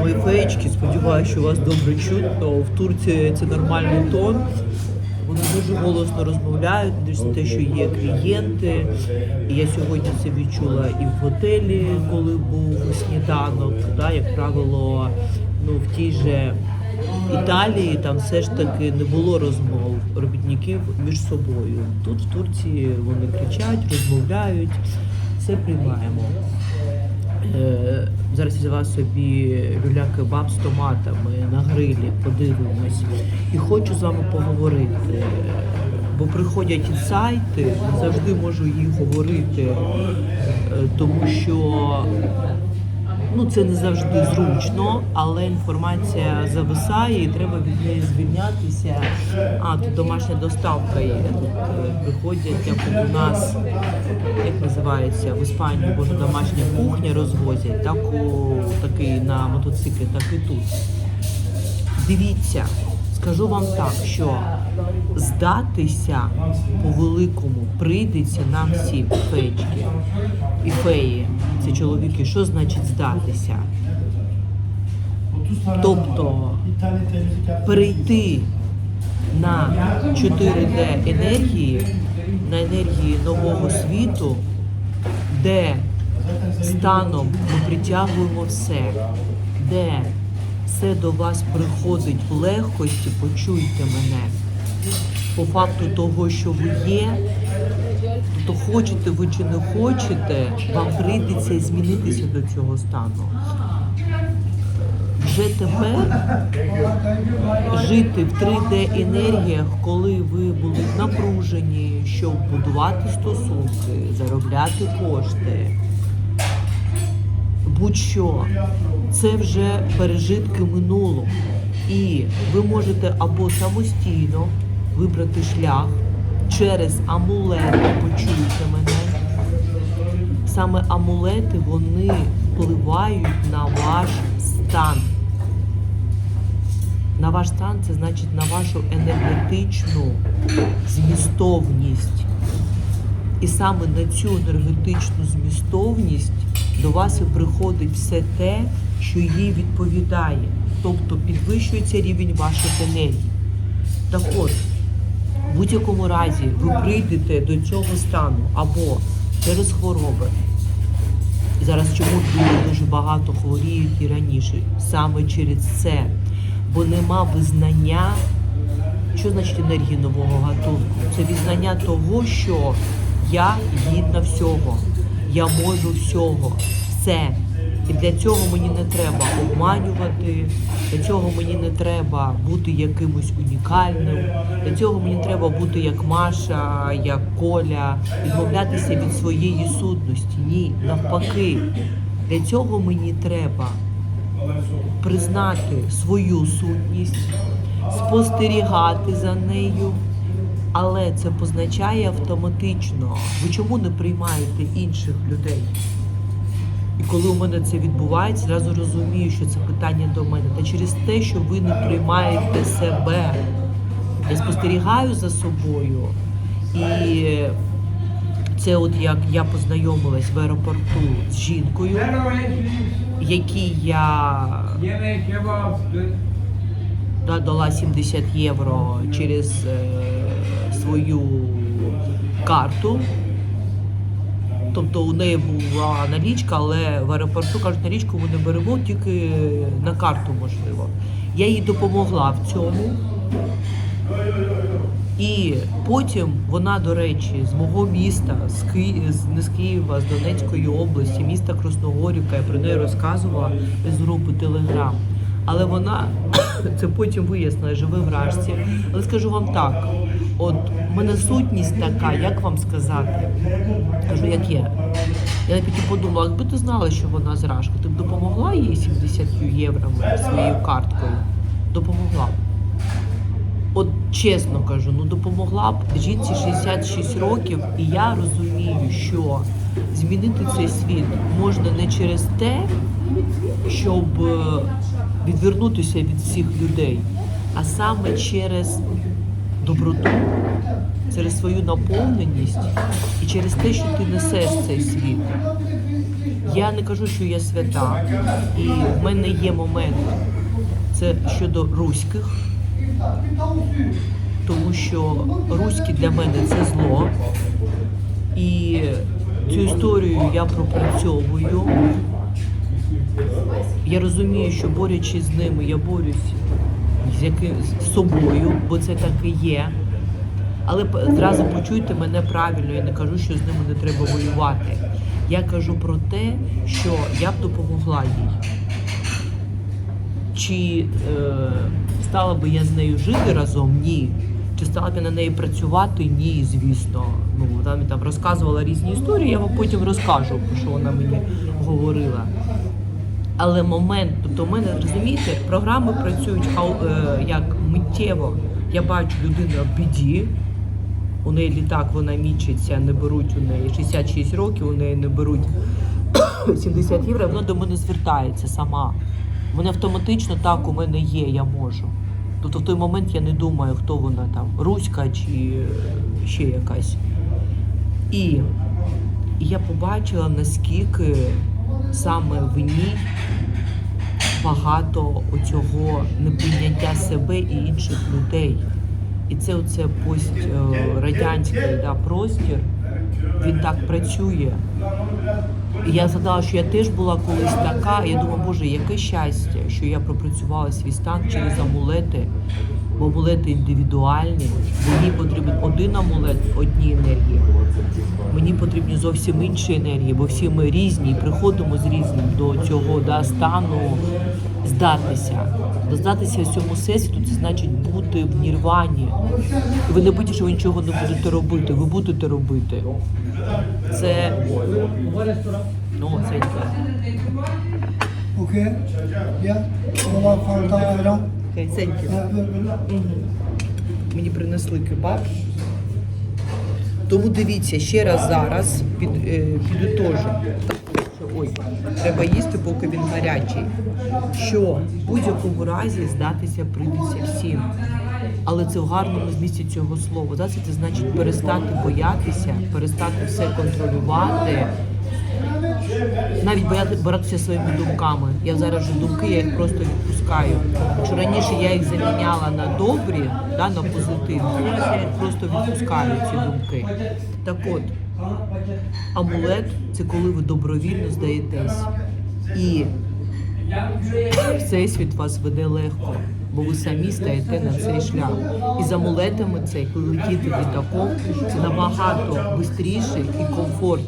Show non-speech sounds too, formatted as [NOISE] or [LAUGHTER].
Мої феєчки, сподіваюся, що вас добре чутно. В Турції це нормальний тон. Вони дуже голосно розмовляють, те, що є клієнти. Я сьогодні це відчула і в готелі, коли був сніданок. Да, як правило, ну в тій же Італії там все ж таки не було розмов робітників між собою. Тут в Турції вони кричать, розмовляють, все приймаємо. Е, Зараз взяла собі люля-кебаб з томатами на грилі, подивимось. І хочу з вами поговорити. Бо приходять інсайти, завжди можу їх говорити, е, тому що ну, це не завжди зручно, але інформація зависає і треба від неї звільнятися. А, тут домашня доставка є. Тут виходять, приходять, як у нас, як називається, в Іспанії, боже, домашня кухня розвозять, так у такий на мотоциклі, так і тут. Дивіться, скажу вам так, що здатися по великому прийдеться нам всім феєчки і феї. Це чоловіки. Що значить здатися? Тобто перейти на 4D енергії, на енергії нового світу, де станом ми притягуємо все, де все до вас приходить в легкості, почуйте мене. По факту того, що ви є, то хочете ви чи не хочете, вам прийдеться змінитися до цього стану. Вже тепер жити в 3D енергіях, коли ви були напружені, щоб будувати стосунки, заробляти кошти. Будь-що, це вже пережитки минулого. І ви можете або самостійно вибрати шлях через амулети, почуйте мене. Саме амулети вони впливають на ваш стан. На ваш стан це значить на вашу енергетичну змістовність. І саме на цю енергетичну змістовність до вас і приходить все те, що їй відповідає. Тобто підвищується рівень ваших енергій. Так от, в будь-якому разі ви прийдете до цього стану або через хвороби. Зараз чому люди дуже багато хворіють і раніше? Саме через це. Бо нема визнання, що значить енергії нового гатунку? Це визнання того, що я гідна всього, я можу всього, все. І для цього мені не треба обманювати, для цього мені не треба бути якимось унікальним, для цього мені треба бути як Маша, як Коля, відмовлятися від своєї сутності. Ні, навпаки, для цього мені треба признати свою сутність, спостерігати за нею. Але це позначає автоматично. Ви чому не приймаєте інших людей? І коли у мене це відбувається, зразу розумію, що це питання до мене. Та через те, що ви не приймаєте себе. Я спостерігаю за собою. І це от як я познайомилась в аеропорту з жінкою, якій я дала 70 євро через е, свою карту. Тобто у неї була налічка, але в аеропорту кажуть, налічку ми не беремо, тільки на карту можливо. Я їй допомогла в цьому. І потім вона, до речі, з мого міста, з Ки... не з Києва, з Донецької області, міста Красногорівка, я про неї розказувала з групи Телеграм. Але вона [COUGHS] це потім вияснила, живе в Рашці. Але скажу вам так: от в мене сутність така, як вам сказати? Кажу, як є. Я навіть подумала, якби ти знала, що вона з Рашки, ти б допомогла їй 70 євро своєю карткою? Допомогла. От чесно кажу, ну допомогла б жінці 66 років, і я розумію, що змінити цей світ можна не через те, щоб е, відвернутися від всіх людей, а саме через доброту, через свою наповненість і через те, що ти несеш цей світ. Я не кажу, що я свята, і в мене є момент. Це щодо руських, тому що руські для мене це зло. І цю історію я пропрацьовую. Я розумію, що борючись з ними, я борюсь з яким з собою, бо це так і є. Але одразу почуйте мене правильно, я не кажу, що з ними не треба воювати. Я кажу про те, що я б допомогла їй. Чи е, стала би я з нею жити разом? Ні. Чи стала б я на неї працювати? Ні, звісно. Ну, вона мені там розказувала різні історії, я вам потім розкажу, про що вона мені говорила. Але момент, тобто, у мене розумієте, програми працюють е, як миттєво. Я бачу людину в біді, у неї літак, вона мічиться, не беруть у неї 66 років, у неї не беруть [COUGHS] 70 євро, вона до мене звертається сама. Мене автоматично так у мене є, я можу. Тобто в той момент я не думаю, хто вона там, руська чи е, ще якась. І я побачила, наскільки саме в ній багато оцього неприйняття себе і інших людей. І це оце пострадянський да, простір, він так працює. І я згадала, що я теж була колись така. Я думаю, боже, яке щастя, що я пропрацювала свій стан через амулети, амулети індивідуальні. Мені потрібен один амулет, одні енергії. Мені потрібні зовсім інші енергії, бо всі ми різні і приходимо з різним до цього да, стану здатися. Здатися цьому сесію це значить бути в нірвані. Ви не будете, що ви нічого не будете робити, ви будете робити. Це ну, це. Окей, я голова фонтана. 5 центів. Угу. Мені принесли кебаб. Тому дивіться, ще раз зараз під, е, підутожу. Ой, треба їсти, поки він гарячий. Що в будь-якому разі здатися прийдеться всім. Але це в гарному змісті цього слова. Здатися це значить перестати боятися, перестати все контролювати. Навіть боротися своїми думками. Я зараз вже думки, я їх просто відпускаю. Що раніше я їх заміняла на добрі, да, на позитивні, зараз я їх просто відпускаю ці думки. Так от, амулет це коли ви добровільно здаєтесь. І всесвіт вас веде легко, бо ви самі стаєте на цей шлях. І з амулетами цей, коли летіти літаком, це набагато швидше і комфортніше.